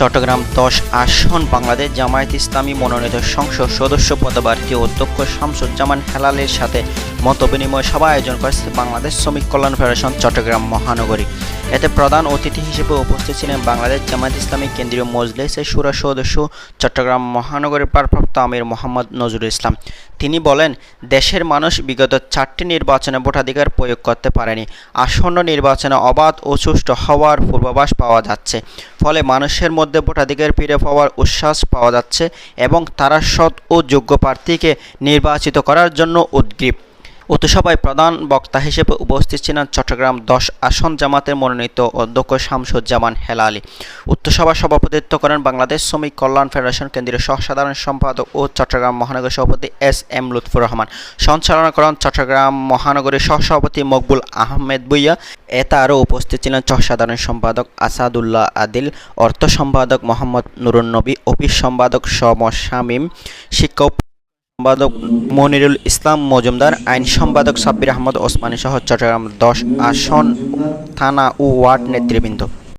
চট্টগ্রাম দশ আসন বাংলাদেশ জামায়াত ইসলামী মনোনীত সংসদ সদস্য পদপ্রার্থী অধ্যক্ষ শামসুজ্জামান হেলালের সাথে মতবিনিময় সভা আয়োজন করেছে বাংলাদেশ শ্রমিক কল্যাণ ফেডারেশন, চট্টগ্রাম মহানগরী। এতে প্রধান অতিথি হিসেবে উপস্থিত ছিলেন বাংলাদেশ জামায়াত ইসলামী, কেন্দ্রীয় মজলিসের সুরা সদস্য, চট্টগ্রাম মহানগরীর ভারপ্রাপ্ত আমির মোহাম্মদ নজরুল ইসলাম। তিনি বলেন, দেশের মানুষ বিগত চারটি নির্বাচনে ভোটাধিকার প্রয়োগ করতে পারেনি। আসন্ন নির্বাচনে অবাধ ও সুষ্ঠু হওয়ার পূর্বাভাস পাওয়া যাচ্ছে। ফলে মানুষের মধ্যে ভোটাধিকার ফিরে পাওয়ার উচ্ছ্বাস পাওয়া যাচ্ছে এবং তারা সৎ ও যোগ্য প্রার্থীকে নির্বাচিত করার জন্য উদ্গ্রীব। উক্ত প্রধান বক্তা হিসেবে উপস্থিত ছিলেন চট্টগ্রাম দশ আসন জামাতের মনোনীত অধ্যক্ষ শামসুজ্জামান হেলালি উক্ত সভায় সভাপতিত্ব করেন বাংলাদেশ শ্রমিক কল্যাণ ফেডারেশন কেন্দ্রীয় সহসাধারণ সম্পাদক ও চট্টগ্রাম মহানগর সভাপতি এস এম লুৎফুর রহমান। সঞ্চালনা করেন চট্টগ্রাম মহানগরীর সহসভাপতি মকবুল আহমেদ বুইয়া এতে আরও উপস্থিত ছিলেন সহসাধারণ সম্পাদক আসাদুল্লাহ আদিল, অর্থ সম্পাদক মোহাম্মদ নুরুন্নবী, অফিস সম্পাদক সম শামীম শিক্ষা উপ- সম্পাদক মনিরুল ইসলাম মজুমদার, আইন সম্পাদক সাব্বির আহমদ ওসমানী সহ চট্টগ্রাম দশ আসন থানা ও ওয়ার্ড নেতৃবৃন্দ।